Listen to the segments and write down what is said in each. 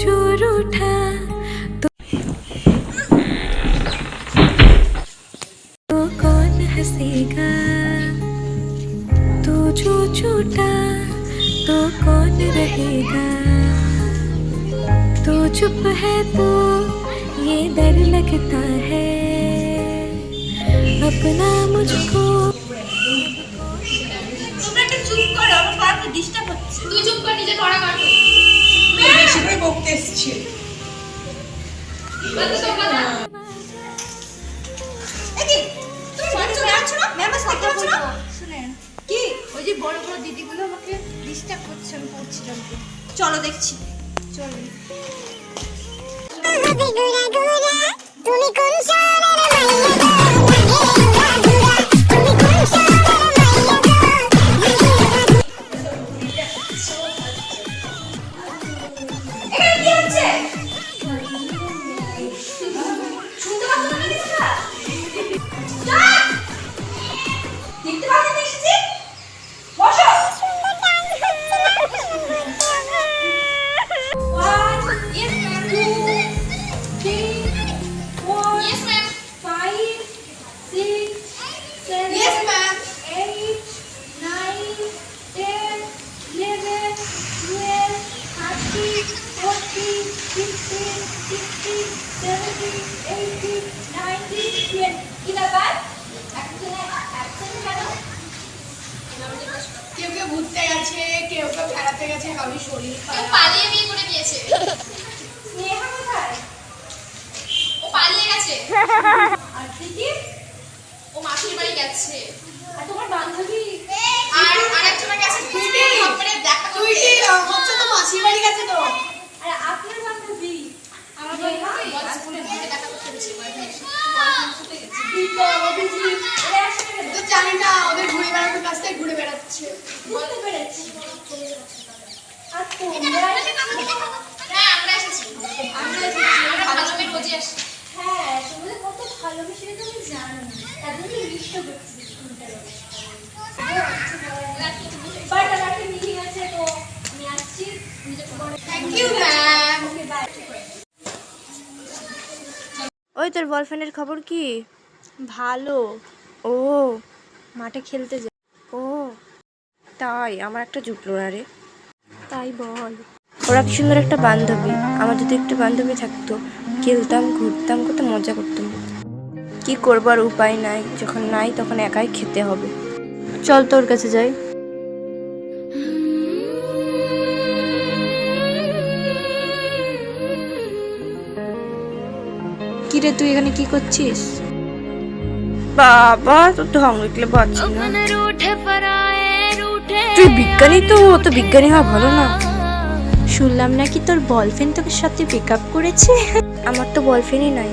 झूर उठा। तो, तो कौन हंसेगा? तू जो छूटा तो कौन रहेगा? तू चुप है तो ये डर लगता है। अपना मुझको চুপ কর আমার পা ডিস্টার্ব হচ্ছে। বকতে এসছে চলে কি ওই যে বড় বড় দিদিগুলো আমাকে ডিস্টার্ব করছে আমি পড়ছিলাম চলো দেখছি। তুমি কোন 50, 60, 70, 80, 90, 10. কি ব্যাপার কেউ কেউ ঘুরতে গেছে কেউ কেউ বেড়াতে গেছে আমি শরীর পালিয়ে বিয়ে করে নিয়েছে স্নেহা কোথায়? ও পালিয়ে গেছে। আর প্রীতি? ও মাসির বাড়ি গেছে। আর তোমার বান্ধবী? ওই তোর বয়ফ্রেন্ডের খবর কি? ভালো। ও মাঠে খেলতে যা ও তাই আমার একটা জুটলো না রে। তাই বল। ওরা কি সুন্দর একটা বান্ধবী? আমার যদি একটা বান্ধবী থাকতো, খেলতাম, ঘুরতাম, কত মজা করতাম। কি করবার উপায় নাই, যখন নাই তখন একাই খেতে হবে। চল তোর কাছে যাই। কি রে, তুই এখানে কি করছিস? বাবা, তোর ঢং দেখলে পাচ্ছি না। তুই বিজ্ঞানী তো অত বিজ্ঞানী হওয়া ভালো না। শুনলাম নাকি তোর বয়ফ্রেন্ড তোকে সাথে পিক আপ করেছে? আমার তো বয়ফ্রেন্ডই নাই।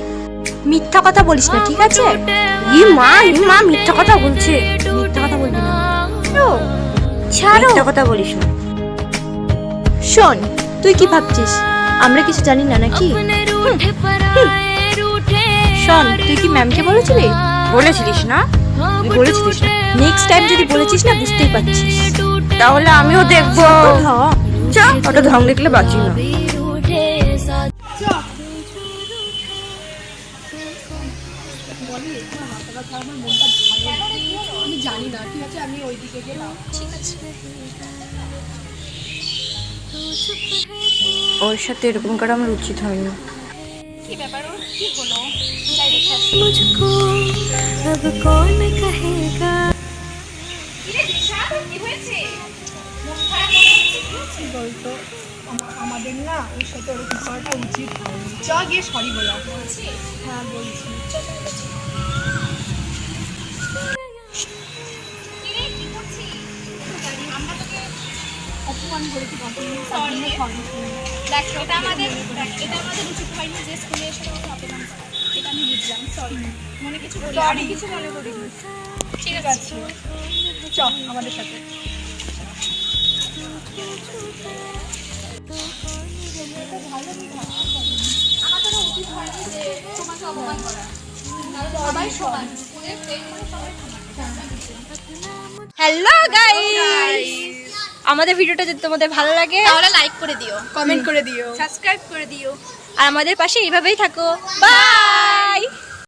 মিথ্যা কথা বলিস না ঠিক আছে? ই মা ই মা মিথ্যা কথা বলছে। মিথ্যা কথা বলবি না। ছাড়ো। মিথ্যা কথা বলিস না। শোন তুই কি ভাবছিস? আমরা কিছু জানি না নাকি? শোন তুই কি ম্যামকে বলেছিলি? বলেছিলিস না? না নেক্সট টাইম যদি বলেছিস না বুঝতেই পারছিস। তাহলে আমিও দেখব। চা ওটা ঢং দেখলে বাঁচি না। আমি জানি না ঠিক আছে আমি ওইদিকে গেলাম ওর সাথে এরকম করা আমার উচিত হয় না কি হয়নি मुझको अब कौन कहेगा বলতো আমা- আমাদের না ওর সাথে ওরকম করাটা উচিত হয়নি চ গিয়ে সরি বলা হ্যাঁ বলছি অপমান করেছি কখনো সরি দেখ এটা আমাদের দেখ এটা আমাদের উচিত হয়নি যে স্কুলে এসে তোমাকে অপমান করা আমি বুঝলাম সরি মনে কিছু করি সরি কিছু মনে করিনি ঠিক আছে চ আমাদের সাথে। করা হ্যালো গাইস আমাদের ভিডিওটা যদি তোমাদের ভালো লাগে তাহলে লাইক করে দিও। কমেন্ট করে দিও। সাবস্ক্রাইব করে দিও। আর আমাদের পাশে এইভাবেই থাকো। বাই